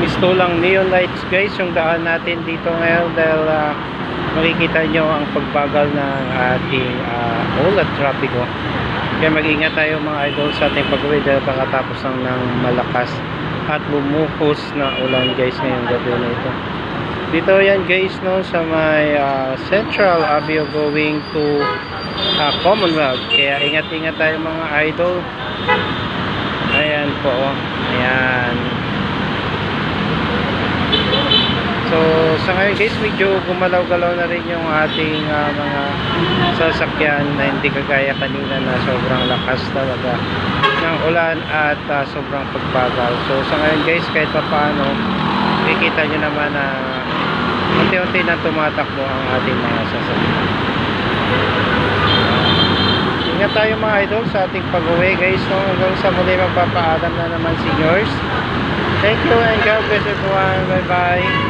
mistulang neon lights guys yung daan natin dito ngayon dahil ah, makikita nyo ang pagbagal ng ating uh, ulat trapiko. Kaya mag-ingat tayo mga idol sa ating pag-uwi dahil kakatapos lang ng malakas at bumuhos na ulan guys ngayong gabi na ito. Dito yan guys no sa may ah, Central Avenue going to ah, Commonwealth. Kaya ingat-ingat tayo mga idol. Ayan po. Oh. ayan So, sa ngayon guys, medyo gumalaw-galaw na rin yung ating ah, mga sasakyan na hindi kagaya kanina na sobrang lakas talaga ng ulan at ah, sobrang pagbagal. So, sa ngayon guys, kahit pa paano, makikita nyo naman na unti-unti na tumatakbo ang ating mga sasakyan. Ingat tayo mga idol sa ating pag-uwi guys. No? Hanggang sa muli magpapaalam na naman seniors. Thank you and God bless everyone. Bye-bye.